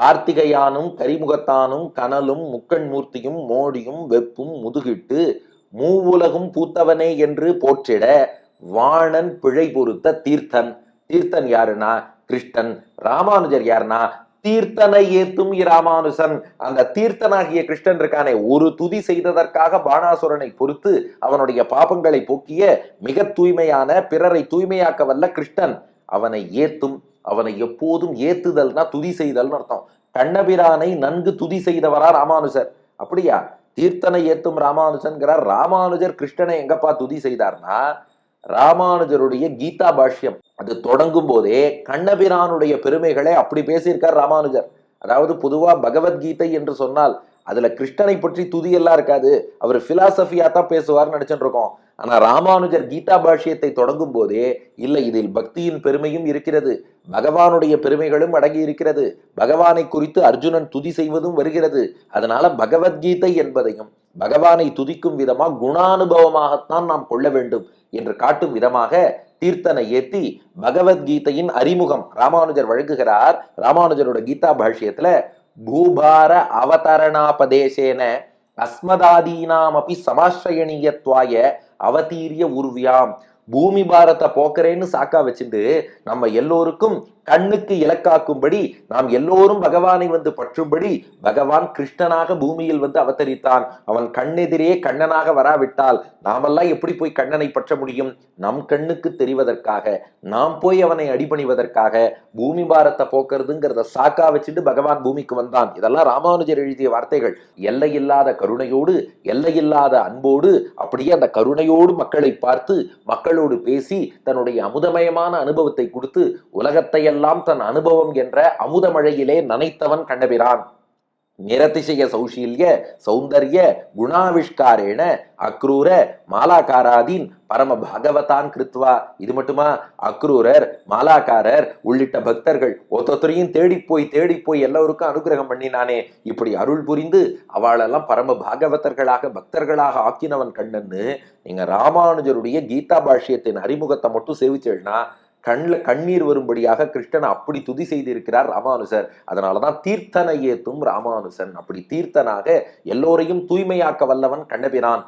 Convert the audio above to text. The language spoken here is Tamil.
கார்த்திகையானும் கரிமுகத்தானும் கனலும் முக்கண் மூர்த்தியும் மோடியும் வெப்பும் முதுகிட்டு மூவுலகும் பூத்தவனே என்று போற்றிட வாணன் பிழை பொறுத்த தீர்த்தன். தீர்த்தன் யாருன்னா? கிருஷ்ணன். ராமானுஜர் யாருன்னா? தீர்த்தனை ஏத்தும் இராமானுசன் அந்த தீர்த்தனாகிய கிருஷ்ணன் இருக்கானே ஒரு துதி செய்ததற்காக பாணாசுரனை பொறுத்து அவனுடைய பாபங்களை போக்கிய மிக தூய்மையான பிறரை தூய்மையாக்க வல்ல கிருஷ்ணன். அவனை ஏத்தும் அவனை எப்போதும் ஏத்துதல்னா துதி செய்தல்னு அர்த்தம். கண்ணபிரானை நன்கு துதி செய்தவரா ராமானுஜர். அப்படியா? தீர்த்தனை ஏத்தும் ராமானுஜன்கிறார். ராமானுஜர் கிருஷ்ணனை எங்கப்பா துதி செய்தார்னா ராமானுஜருடைய கீதா பாஷ்யம். அது தொடங்கும் போதே கண்ணபிரானுடைய பெருமைகளை அப்படி பேசியிருக்கார் ராமானுஜர். அதாவது பொதுவா பகவத்கீதை என்று சொன்னால் அதுல கிருஷ்ணனை பற்றி துதி எல்லாம் இருக்காது. அவர் பிலாசபியா தான் பேசுவார்னு நினைச்சுட்டு ஆனால் ஆனா ராமானுஜர் கீதா பாஷ்யத்தை தொடங்கும் போதே இல்லை இதில் பக்தியின் பெருமையும் இருக்கிறது. பகவானுடைய பெருமைகளும் அடங்கி இருக்கிறது. பகவானை குறித்து அர்ஜுனன் துதி செய்வதும் வருகிறது. அதனால பகவத்கீதை என்பதையும் பகவானை துதிக்கும் விதமாக குணானுபவமாகத்தான் நாம் கொள்ள வேண்டும் என்று காட்டும் விதமாக தீர்த்தனை ஏத்தி பகவத்கீதையின் அறிமுகம் ராமானுஜர் வழங்குகிறார். ராமானுஜரோட கீதா பாஷ்யத்துல பூபார அவதரணாபதேசேன அஸ்மதாதீனாமபி சமாஸ்ரயணீயத்வாய அவதீரிய உருவியாம். பூமி பாரத்தை போக்குறேன்னு சாக்கா வச்சுட்டு நம்ம எல்லோருக்கும் கண்ணுக்கு இலக்காக்கும்படி நாம் எல்லோரும் பகவானை வந்து பற்றும்படி பகவான் கிருஷ்ணனாக பூமியில் வந்து அவதரித்தான். அவன் கண்ணெதிரே கண்ணனாக வராவிட்டால் நாமெல்லாம் எப்படி போய் கண்ணனை பற்ற முடியும்? நம் கண்ணுக்கு தெரிவதற்காக நாம் போய் அவனை அடிபணிவதற்காக பூமி பாரத்தை போக்குறதுங்கிறத சாக்கா வச்சுட்டு பகவான் பூமிக்கு வந்தான். இதெல்லாம் ராமானுஜர் எழுதிய வார்த்தைகள். எல்லையில்லாத கருணையோடு எல்லையில்லாத அன்போடு அப்படியே அந்த கருணையோடு மக்களை பார்த்து மக்கள் மக்களோடு பேசி தன்னுடைய அமுதமயமான அனுபவத்தை கொடுத்து உலகத்தை எல்லாம் தன் அனுபவம் என்ற அமுதமழையிலே நனைத்தவன் கண்டபிரான் நிரதிசய சௌஷீல்ய சௌந்தர்ய குணாவிஷ்காரேன அக்ரூர மாலாக்காராதீன் பரம பாகவதான் கிருத்வா. இது மட்டுமா? அக்ரூரர் மாலாக்காரர் உள்ளிட்ட பக்தர்கள். ஒத்தொத்தரையும் தேடி போய் தேடி போய் எல்லோருக்கும் அனுகிரகம் பண்ணினானே. இப்படி அருள் புரிந்து அவளெல்லாம் பரம பாகவதர்களாக பக்தர்களாக ஆக்கினவன் கண்ணன்னு நீங்க ராமானுஜருடைய கீதா பாஷ்யத்தின் அறிமுகத்தை மட்டும் சேவிச்சேன்னா கண்ணில் கண்ணீர் வரும்படியாக கிருஷ்ணன் அப்படி துதி செய்திருக்கிறார் ராமானுசர். அதனாலதான் தீர்த்தனை ஏத்தும் ராமானுசன். அப்படி தீர்த்தனாக எல்லோரையும் தூய்மையாக்க வல்லவன் கண்ணபிரான்.